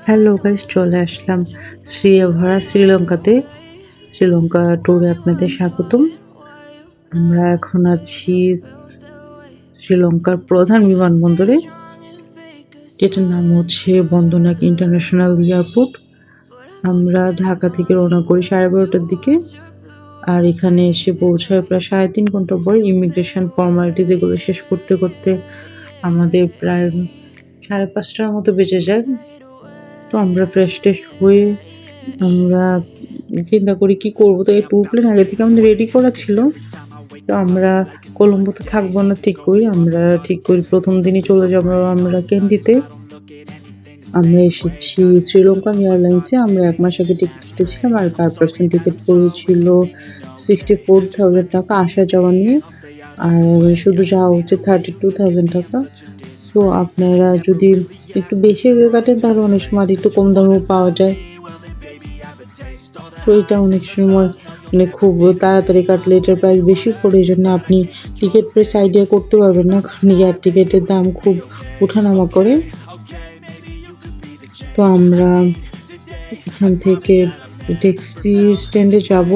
Hello guys চলে আসলাম শ্রীভরা শ্রীলঙ্কাতে। শ্রীলঙ্কা ট্যুরে আপনাদের স্বাগতম। আমরা এখন আছি শ্রীলঙ্কার প্রধান বিমানবন্দরে, যেটার নাম হচ্ছে বন্দনাক ইন্টারন্যাশনাল এয়ারপোর্ট। আমরা ঢাকা থেকে রওনা করি সাড়ে বারোটার দিকে, আর এখানে এসে পৌঁছায় প্রায় সাড়ে তিন ঘণ্টা পর ইমিগ্রেশন ফর্মালিটি যেগুলো শেষ করতে করতে আমাদের প্রায় সাড়ে পাঁচটার মতো বেঁচে যায়। তো আমরা ফ্রেশ ট্রেশ হয়ে আমরা চিন্তা করি কি করব? তো এই ট্যুর প্ল্যান আগে থেকে আমাদের রেডি করা ছিল। তো আমরা কলম্বোতে থাকব না ঠিক করি, আমরা ঠিক করি প্রথম দিনই চলে যাব আমরা ক্যান্ডিতে আমরা এসেছি শ্রীলঙ্কান এয়ারলাইন্সে, আমরা এক মাস আগে টিকিট কেটেছিলাম আর পার পার্সেন্ট টিকিট পড়েছিল সিক্সটি ফোর থাউজেন্ড টাকা আসা যাওয়া নিয়ে। আর শুধু যাওয়া হচ্ছে থার্টি টু থাউজেন্ড টাকা। তো আপনারা যদি একটু বেশি কাটেন তাহলে অনেক সময় একটু কম দামেও পাওয়া যায়। তো এটা অনেক সময় মানে খুব তাড়াতাড়ি কাটলে এটার প্রাইস বেশি পড়ে, এই জন্য আপনি টিকিট প্রাইস আইডিয়া করতে পারবেন না, কারণ এয়ার টিকিটের দাম খুব ওঠানামা করে। তো আমরা এখান থেকে ট্যাক্সি স্ট্যান্ডে যাব,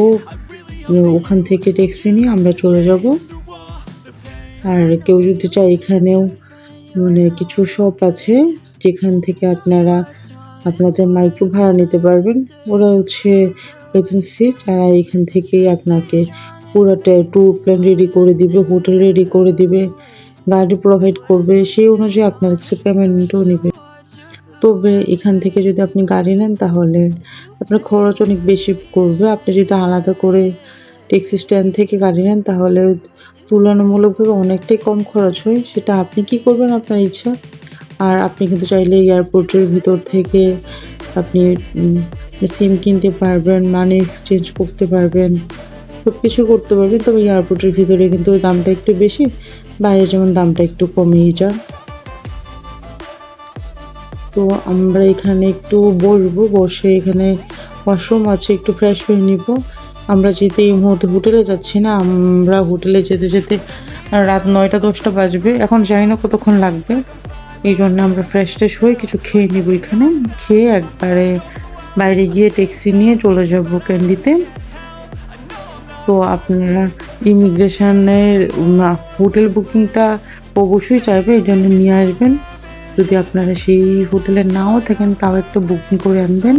ওখান থেকে ট্যাক্সি নিয়ে আমরা চলে যাব। আর কেউ যদি চায় এখানেও মানে কিছু শপ আছে যেখান থেকে আপনারা আপনাদের মাইক্রো ভাড়া নিতে পারবেন। ওরা হচ্ছে এজেন্সি যারা এখান থেকেই আপনাকে পুরোটা ট্যুর প্ল্যান রেডি করে দিবে হোটেল রেডি করে দিবে, গাড়ি প্রোভাইড করবে, সেই অনুযায়ী আপনার কাছে পেমেন্টও নেবে। তবে এখান থেকে যদি আপনি গাড়ি নেন তাহলে আপনার খরচ অনেক বেশি করবে আপনি যদি আলাদা করে ট্যাক্সি স্ট্যান্ড থেকে গাড়ি নেন তাহলে তুলনামূলকভাবে অনেকটাই কম খরচ হয়। সেটা আপনি কি করবেন? আপনার ইচ্ছা। আর আপনি কিন্তু চাইলে এয়ারপোর্টের ভিতর থেকে আপনি সিম কিনতে পারবেন মানি এক্সচেঞ্জ করতে পারবেন সব কিছু করতে পারবেন। তবে এয়ারপোর্টের ভিতরে কিন্তু দামটা একটু বেশি, বাইরে যেমন দামটা একটু কমেই যায় তো আমরা এখানে একটু বসবো, বসে এখানে ওয়াশরুম আছে, একটু ফ্রেশ হয়ে নিব। আমরা যেতে এই মুহূর্তে হোটেলে যাচ্ছি না, আমরা হোটেলে যেতে যেতে রাত নয়টা দশটা বাজবে। এখন জানি না কতক্ষণ লাগবে। এই জন্য আমরা ফ্রেশ ট্রেশ হয়ে কিছু খেয়ে নিব এখানে। খেয়ে একবারে বাইরে গিয়ে ট্যাক্সি নিয়ে চলে যাব ক্যান্ডিতে তো আপনারা ইমিগ্রেশনের হোটেল বুকিংটা অবশ্যই চাইবে, এই জন্য নিয়ে আসবেন। যদি আপনারা সেই হোটেলে নাও থাকেন, তাও একটু বুকিং করে আনবেন।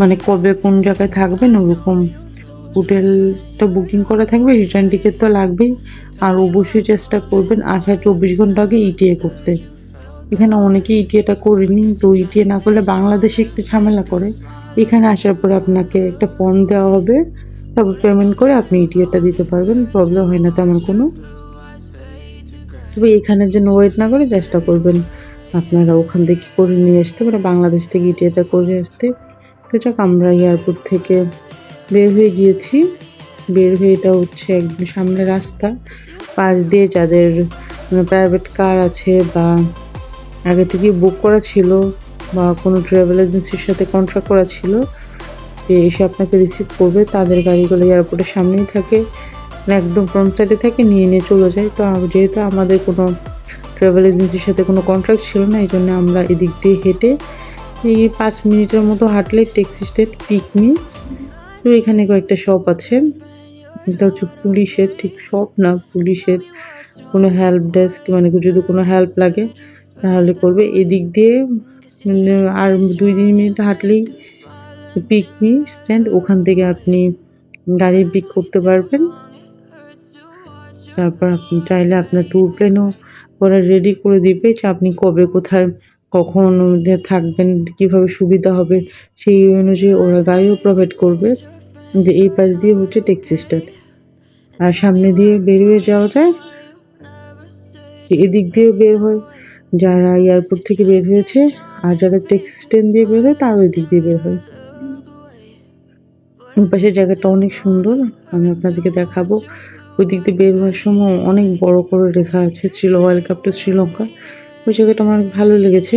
মানে কবে কোন জায়গায় থাকবেন, ওরকম হোটেলটা বুকিং করা থাকবে রিটার্ন টিকিট তো লাগবেই। আর অবশ্যই চেষ্টা করবেন, আসার চব্বিশ ঘণ্টা আগে ইটিএ করতে। এখানে অনেকে ইটিএটা করেনি। তো ইটিএ না করলে বাংলাদেশে একটু ঝামেলা করে। এখানে আসার পরে আপনাকে একটা ফর্ম দেওয়া হবে। তারপর পেমেন্ট করে আপনি ইটিএটা দিতে পারবেন। প্রবলেম হয় না তেমন কোনো। তবে এখানের জন্য ওয়েট না করে চেষ্টা করবেন। আপনারা ওখান থেকে করে নিয়ে আসতে মানে বাংলাদেশ থেকে ইটিএটা করে আসতে। তো যাক, আমরা এয়ারপোর্ট থেকে বের হয়ে গিয়েছি। বের হয়ে এটা হচ্ছে একদম সামনে রাস্তা। পাশ দিয়ে যাদের প্রাইভেট কার আছে বা আগে থেকে বুক করা ছিল বা কোনো ট্রাভেল এজেন্সির সাথে কন্ট্রাক্ট করা ছিল, যে এসে আপনাকে রিসিভ করবে, তাদের গাড়িগুলো এয়ারপোর্টের সামনেই থাকে মানে একদম ফ্রন্ট সাইডে থাকে, নিয়ে নিয়ে চলে যায়। তো যেহেতু আমাদের কোনো ট্রাভেল এজেন্সির সাথে কোনো কন্ট্রাক্ট ছিল না, এই জন্য আমরা এদিক দিয়ে হেঁটে এই পাঁচ মিনিটের মতো হাঁটলে ট্যাক্সি স্ট্যান্ড পিকনি তো এখানে কয়েকটা শপ আছে। এটা হচ্ছে পুলিশের, ঠিক শপ না, পুলিশের কোনো হেল্প ডেস্ক মানে যদি কোনো হেল্প লাগে তাহলে করবে। এদিক দিয়ে আর দুই, তিন মিনিট হাঁটলেই পিকনি স্ট্যান্ড, ওখান থেকে আপনি গাড়ি পিক করতে পারবেন। তারপর আপনি চাইলে আপনার ট্যুর প্ল্যানও ওরা রেডি করে দিবে যে আপনি কবে, কোথায়, কখন থাকবেন, কীভাবে সুবিধা হবে, সেই অনুযায়ী ওরা গাড়িও প্রোভাইড করবে। যে এই পাশ দিয়ে হচ্ছে ট্যাক্সি স্ট্যান্ড আর সামনে দিয়ে বের হয়ে যাওয়া যায়। এদিক দিয়ে বের হয়। যারা এয়ারপোর্ট থেকে বের হয়েছে আর যারা ট্যাক্সি স্ট্যান্ড দিয়ে বের হয় তার ওই দিক দিয়ে বের হয়। ওই পাশের জায়গাটা অনেক সুন্দর, আমি আপনাদেরকে দেখাবো। ওই দিক দিয়ে বের হওয়ার সময় অনেক বড় করে লেখা আছে, শ্রীল ওয়েলকাম টু শ্রীলঙ্কা ওই জায়গাটা আমার ভালো লেগেছে।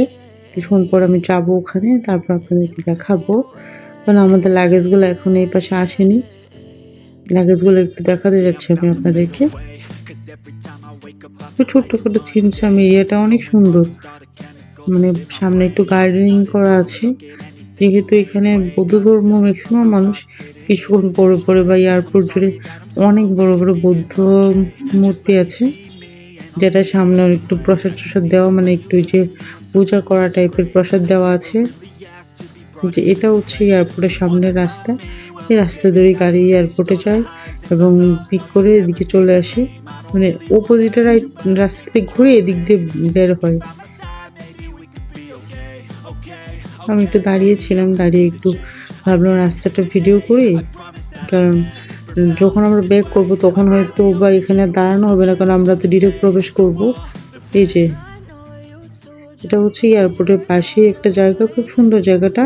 কিছুক্ষণ পর আমি যাব ওখানে, তারপর আপনাদেরকে দেখাবো। কারণ আমাদের লাগেজগুলো এখন এই পাশে আসেনি। লাগেজগুলো একটু দেখাতে যাচ্ছি আমি আপনাদেরকে। ছোট্ট ছোট্ট ছিমছাম এরিয়াটা অনেক সুন্দর। মানে সামনে একটু গার্ডেনিং করা আছে। যেহেতু এখানে বৌদ্ধ ধর্ম ম্যাক্সিমাম মানুষ কিছুক্ষণ পরে পরে বা এয়ারপোর্ট জুড়ে অনেক বড় বড় বৌদ্ধ মূর্তি আছে যেটা সামনে একটু প্রসাদ টসাদ দেওয়া মানে একটু ওই যে পূজা করা টাইপের প্রসাদ দেওয়া আছে। যে এটা হচ্ছে এয়ারপোর্টের সামনের রাস্তা। এই রাস্তা ধরে গাড়ি এয়ারপোর্টে যায়। এবং পিক করে এদিকে চলে আসে। মানে ওপোজিটের রাস্তাতে ঘুরে এদিক দিয়ে বের হয়। আমি একটু দাঁড়িয়েছিলাম দাঁড়িয়ে একটু ভাবলাম রাস্তাটা ভিডিও করি। কারণ যখন আমরা ব্যাক করব, তখন হয়তো বা এখানে দাঁড়ানো হবে না, কারণ আমরা তো ডিরেক্ট প্রবেশ করব। এই যে, এটা হচ্ছে এয়ারপোর্টের পাশে একটা জায়গা, খুব সুন্দর জায়গাটা।